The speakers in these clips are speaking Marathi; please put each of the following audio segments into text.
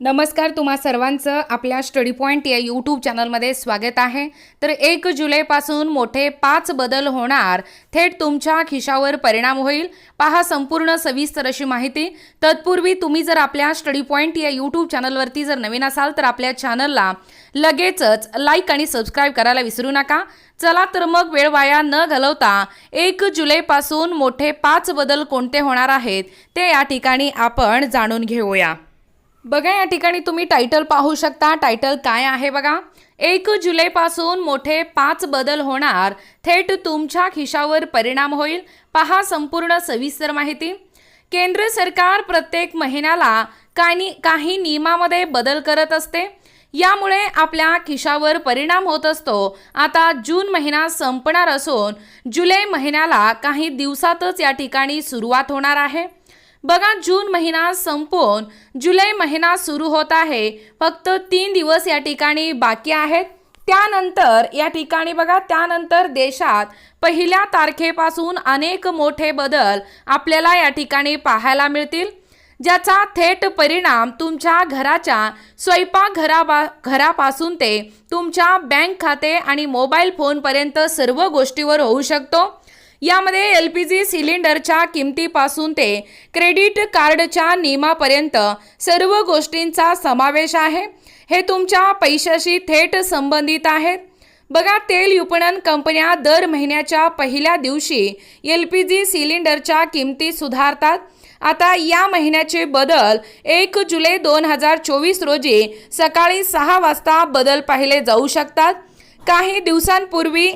नमस्कार तुम्हा सर्वांचं आपल्या स्टडी पॉईंट या यूट्यूब चॅनलमध्ये स्वागत आहे. तर एक जुलैपासून मोठे पाच बदल होणार थेट तुमच्या खिशावर परिणाम होईल. पहा संपूर्ण सविस्तर अशी माहिती. तत्पूर्वी तुम्ही जर आपल्या स्टडी पॉईंट या यूट्यूब चॅनलवरती जर नवीन असाल तर आपल्या चॅनलला लगेचच लाईक आणि सबस्क्राईब करायला विसरू नका. चला तर मग वेळ वाया न घालवता एक जुलैपासून मोठे पाच बदल कोणते होणार आहेत ते या ठिकाणी आपण जाणून घेऊया. बघा या ठिकाणी तुम्ही टायटल पाहू शकता. टायटल काय आहे बघा? एक जुलैपासून मोठे पाच बदल होणार. थेट तुमच्या खिशावर परिणाम होईल. पहा संपूर्ण सविस्तर माहिती. केंद्र सरकार प्रत्येक महिन्याला काही काही नियमामध्ये बदल करत असते. यामुळे आपल्या खिशावर परिणाम होत असतो. आता जून महिना संपणार असून जुलै महिन्याला काही दिवसातच या ठिकाणी सुरुवात होणार आहे. बघा जून महिना संपून जुलै महिना सुरू होत आहे. फक्त तीन दिवस या ठिकाणी बाकी आहेत. त्यानंतर या ठिकाणी बघा त्यानंतर देशात पहिल्या तारखेपासून अनेक मोठे बदल आपल्याला या ठिकाणी पाहायला मिळतील. ज्याचा थेट परिणाम तुमच्या घराच्या स्वयंपाकघराबा घरापासून ते तुमच्या बँक खाते आणि मोबाईल फोनपर्यंत सर्व गोष्टीवर होऊ शकतो. यामध्ये एल पी जी सिलेंडरच्या किमतीपासून ते क्रेडिट कार्डच्या नियमापर्यंत सर्व गोष्टींचा समावेश आहे. हे तुमच्या पैशाशी थेट संबंधित आहेत बघा तेल विपणन कंपन्या दर महिन्याच्या पहिल्या दिवशी एल पी जी सिलेंडरच्या किमती सुधारतात. आता या महिन्याचे बदल एक जुलै दोन हजार चोवीस रोजी सकाळी सहा वाजता बदल पाहिले जाऊ शकतात. काही दिवसांपूर्वी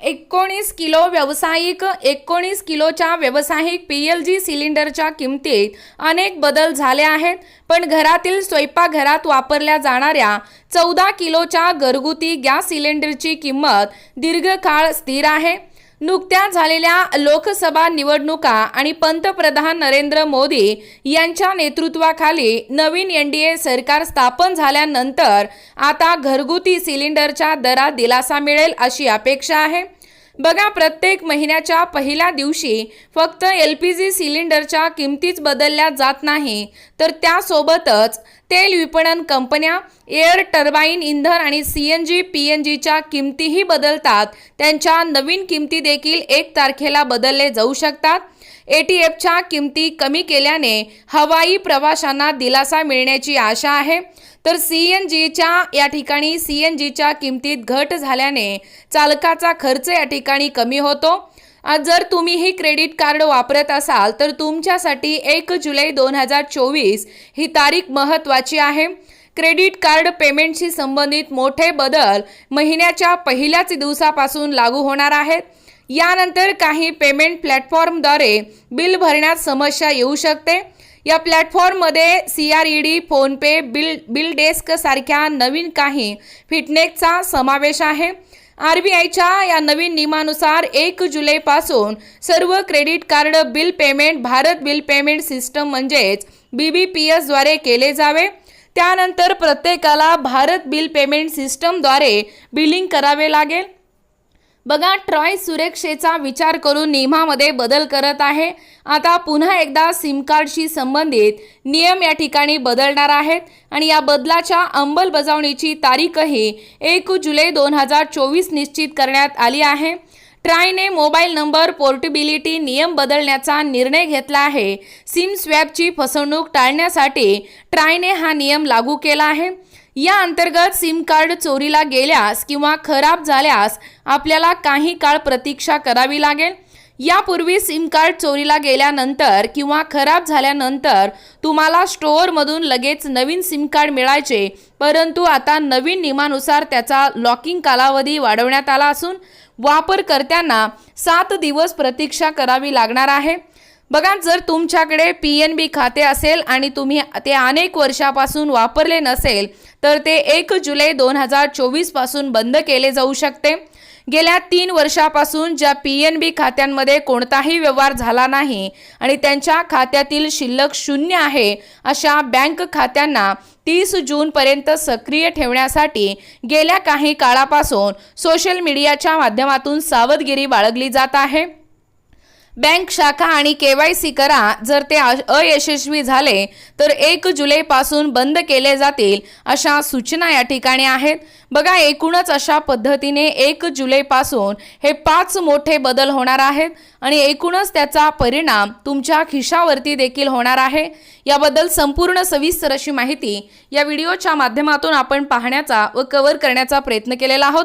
एकोणीस किलो व्यावसायिक एकोणीस किलोच्या व्यावसायिक पी एल जी सिलेंडरच्या किमतीत अनेक बदल झाले आहेत पण घरातील स्वयंपाकघरात वापरल्या जाणाऱ्या चौदा किलोच्या घरगुती गॅस सिलेंडरची किंमत दीर्घकाळ स्थिर आहे. नुकत्या झालेल्या लोकसभा निवडणुका आणि पंतप्रधान नरेंद्र मोदी यांच्या नेतृत्वाखाली नवीन एन डी ए सरकार स्थापन झाल्यानंतर आता घरगुती सिलेंडरच्या दरात दिलासा मिळेल अशी अपेक्षा आहे. बघा प्रत्येक महिन्याच्या पहिल्या दिवशी फक्त एल पी जी सिलेंडरच्या किमतीच बदलल्या जात नाही. तर त्यासोबतच तेल विपणन कंपन्या एअर टर्बाईन इंधन आणि C N G P N जीच्या किमतीही बदलतात. त्यांच्या नवीन किमती देखील एक तारखेला बदलले जाऊ शकतात. ए टी एफच्या किमती कमी केल्याने हवाई प्रवाशांना दिलासा मिळण्याची आशा आहे. तर सी एन जीच्या या ठिकाणी सी एन जीच्या किमतीत घट झाल्याने चालकाचा खर्च या ठिकाणी कमी होतो. जर तुम्ही ही क्रेडिट कार्ड वापरत असाल तर तुमच्यासाठी एक जुलै दोन हजार चोवीस ही तारीख महत्त्वाची आहे. क्रेडिट कार्ड पेमेंटशी संबंधित मोठे बदल महिन्याच्या पहिल्याच दिवसापासून लागू होणार आहेत. यानंतर काही पेमेंट प्लॅटफॉर्मद्वारे बिल भरण्यात समस्या येऊ शकते. या प्लॅटफॉर्ममध्ये C R E D PhonePe bill BillDesk सारख्या नवीन काही फिटनेसचा समावेश आहे. आर बी आयच्या या नवीन नियमानुसार एक जुलैपासून सर्व credit card bill payment Bharat bill payment system म्हणजेच बी बी पी एसद्वारे केले जावे. त्यानंतर प्रत्येकाला भारत बिल पेमेंट सिस्टमद्वारे बिलिंग करावे लागेल. बघा ट्रॉय सुरक्षेचा विचार करून नियमामध्ये बदल करत आहे. आता पुन्हा एकदा सिम कार्डशी संबंधित नियम या ठिकाणी बदलणार आहेत आणि या बदलाच्या अंमलबजावणीची तारीखही एक जुलै दोन हजार चोवीस निश्चित करण्यात आली आहे. ट्रायने मोबाईल नंबर पोर्टेबिलिटी नियम बदलण्याचा निर्णय घेतला आहे. सिम स्वॅपची फसवणूक टाळण्यासाठी ट्रायने हा नियम लागू केला आहे. या अंतर्गत सिम कार्ड चोरीला गेल्यास किंवा खराब झाल्यास आपल्याला काही काळ प्रतीक्षा करावी लागेल. यापूर्वी सिम कार्ड चोरीला गेल्यानंतर किंवा खराब झाल्यानंतर तुम्हाला स्टोअरमधून लगेच नवीन सिम कार्ड मिळायचे परंतु आता नवीन नियमानुसार त्याचा लॉकिंग कालावधी वाढवण्यात आला असून वापरकर्त्यांना सात दिवस प्रतीक्षा करावी लागणार आहे. बघा जर तुमच्याकडे पी एन बी खाते असेल आणि तुम्ही ते अनेक वर्षापासून वापरले नसेल तर ते एक जुलै दोन हजार चोवीसपासून बंद केले जाऊ शकते. गेल्या तीन वर्षापासून ज्या पी एन बी खात्यांमध्ये कोणताही व्यवहार झाला नाही आणि त्यांच्या खात्यातील शिल्लक शून्य आहे अशा बँक खात्यांना तीस जूनपर्यंत सक्रिय ठेवण्यासाठी गेल्या काही काळापासून सोशल मीडियाच्या माध्यमातून सावधगिरी बाळगली जात आहे. बँक शाखा आणि केवायसी करा. जर ते अयशस्वी झाले तर एक जुलैपासून बंद केले जातील अशा सूचना या ठिकाणी आहेत. बघा एकूणच अशा पद्धतीने एक जुलैपासून हे पाच मोठे बदल होणार आहेत आणि एकूणच त्याचा परिणाम तुमच्या खिशावरती देखील होणार आहे. याबद्दल संपूर्ण सविस्तर अशी माहिती या व्हिडिओच्या माध्यमातून आपण पाहण्याचा व कव्हर करण्याचा प्रयत्न केलेला आहोत.